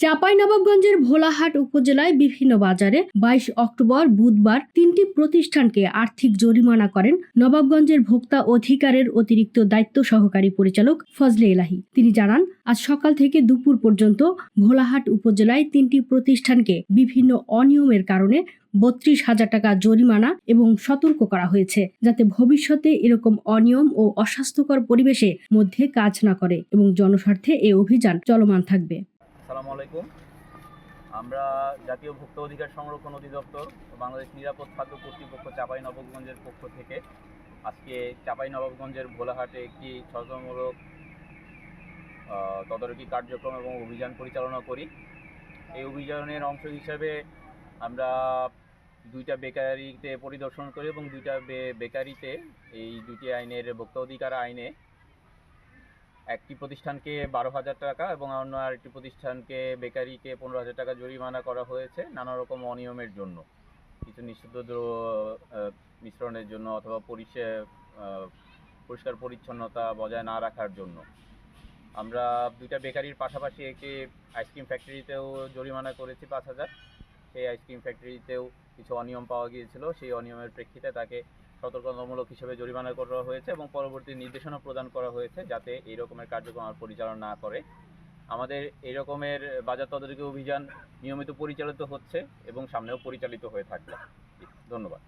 চাঁপাইনবাবগঞ্জের ভোলাহাট উপজেলায় বিভিন্ন বাজারে বাইশ অক্টোবর, বুধবার তিনটি প্রতিষ্ঠানকে আর্থিক জরিমানা করেন নবাবগঞ্জের ভোক্তা অধিকারের অতিরিক্ত দায়িত্ব সহকারী পরিচালক ফজলে এলাহি। তিনি জানান, আজ সকাল থেকে দুপুর পর্যন্ত ভোলাহাট উপজেলায় তিনটি প্রতিষ্ঠানকে বিভিন্ন অনিয়মের কারণে বত্রিশ হাজার টাকা জরিমানা এবং সতর্ক করা হয়েছে, যাতে ভবিষ্যতে এরকম অনিয়ম ও অস্বাস্থ্যকর পরিবেশে মধ্যে কাজ না করে এবং জনস্বার্থে এ অভিযান চলমান থাকবে। আলাইকুম। আমরা জাতীয় ভোক্তা অধিকার সংরক্ষণ অধিদপ্তর বাংলাদেশ নিরাপদ খাদ্য কর্তৃপক্ষ চাপাই নবাবগঞ্জের পক্ষ থেকে আজকে চাপাই নবাবগঞ্জের ভোলাহাটে একটি সচেতনমূলক তদারকি কার্যক্রম এবং অভিযান পরিচালনা করি। এই অভিযানের অংশ হিসেবে আমরা দুইটা বেকারিতে পরিদর্শন করি এবং দুইটা বেকারিতে এই দুটি আইনের ভোক্তা অধিকার আইনে একটি প্রতিষ্ঠানকে বারো হাজার টাকা এবং অন্য আরেকটি প্রতিষ্ঠানকে বেকারিকে পনেরো হাজার টাকা জরিমানা করা হয়েছে নানা রকম অনিয়মের জন্য। কিছু নিষিদ্ধ মিশ্রণের জন্য অথবা পরিষে পরিষ্কার পরিচ্ছন্নতা বজায় না রাখার জন্য। আমরা দুইটা বেকারির পাশাপাশি একটি আইসক্রিম ফ্যাক্টরিতেও জরিমানা করেছি পাঁচ হাজার। সেই আইসক্রিম ফ্যাক্টরিতেও কিছু অনিয়ম পাওয়া গিয়েছিল। সেই অনিয়মের প্রেক্ষিতে তাকে সতর্কতামূলক হিসেবে জরিমানা করা হয়েছে এবং পরবর্তী নির্দেশনা প্রদান করা হয়েছে যাতে এই রকমের কার্যক্রম আর পরিচালনা না করে। আমাদের এই রকমের বাজার তদারকি অভিযান নিয়মিত পরিচালিত হচ্ছে এবং সামনেও পরিচালিত হয়ে থাকবে। ধন্যবাদ।